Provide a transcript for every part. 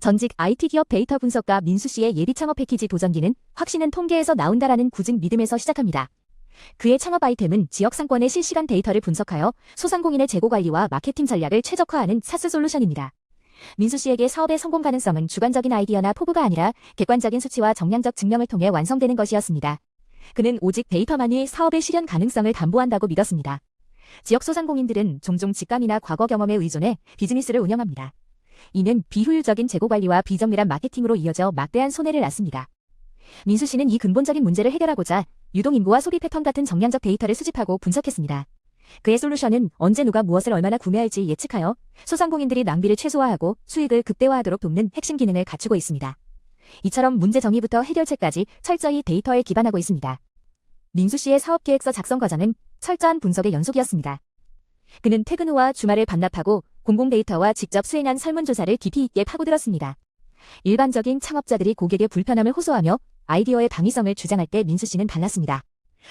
전직 IT 기업 데이터 분석가 민수 씨의 예비 창업 패키지 도전기는 확신은 통계에서 나온다라는 굳은 믿음에서 시작합니다. 그의 창업 아이템은 지역 상권의 실시간 데이터를 분석하여 소상공인의 재고 관리와 마케팅 전략을 최적화하는 사스 솔루션입니다. 민수 씨에게 사업의 성공 가능성은 주관적인 아이디어나 포부가 아니라 객관적인 수치와 정량적 증명을 통해 완성되는 것이었습니다. 그는 오직 데이터만이 사업의 실현 가능성을 담보한다고 믿었습니다. 지역 소상공인들은 종종 직감이나 과거 경험에 의존해 비즈니스를 운영합니다. 이는 비효율적인 재고 관리와 비정밀한 마케팅으로 이어져 막대한 손해를 낳습니다. 민수 씨는 이 근본적인 문제를 해결하고자 유동 인구와 소비 패턴 같은 정량적 데이터를 수집하고 분석했습니다. 그의 솔루션은 언제 누가 무엇을 얼마나 구매할지 예측하여 소상공인들이 낭비를 최소화하고 수익을 극대화하도록 돕는 핵심 기능을 갖추고 있습니다. 이처럼 문제 정의부터 해결책까지 철저히 데이터에 기반하고 있습니다. 민수 씨의 사업 계획서 작성 과정은 철저한 분석의 연속이었습니다. 그는 퇴근 후와 주말을 반납하고 공공 데이터와 직접 수행한 설문조사를 깊이 있게 파고들었습니다. 일반적인 창업자들이 고객의 불편함을 호소하며 아이디어의 당위성을 주장할 때 민수 씨는 달랐습니다.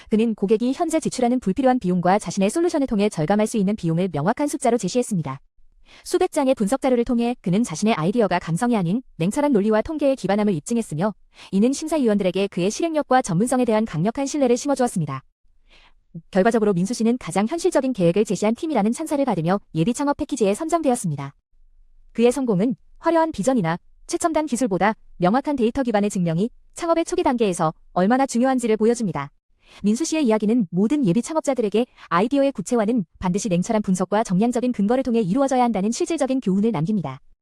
그는 고객이 현재 지출하는 불필요한 비용과 자신의 솔루션을 통해 절감할 수 있는 비용을 명확한 숫자로 제시했습니다. 수백 장의 분석 자료를 통해 그는 자신의 아이디어가 감성이 아닌 냉철한 논리와 통계에 기반함을 입증했으며 이는 심사위원들에게 그의 실행력과 전문성에 대한 강력한 신뢰를 심어주었습니다. 결과적으로 민수 씨는 가장 현실적인 계획을 제시한 팀이라는 찬사를 받으며 예비 창업 패키지에 선정되었습니다. 그의 성공은 화려한 비전이나 최첨단 기술보다 명확한 데이터 기반의 증명이 창업의 초기 단계에서 얼마나 중요한지를 보여줍니다. 민수 씨의 이야기는 모든 예비 창업자들에게 아이디어의 구체화는 반드시 냉철한 분석과 정량적인 근거를 통해 이루어져야 한다는 실질적인 교훈을 남깁니다.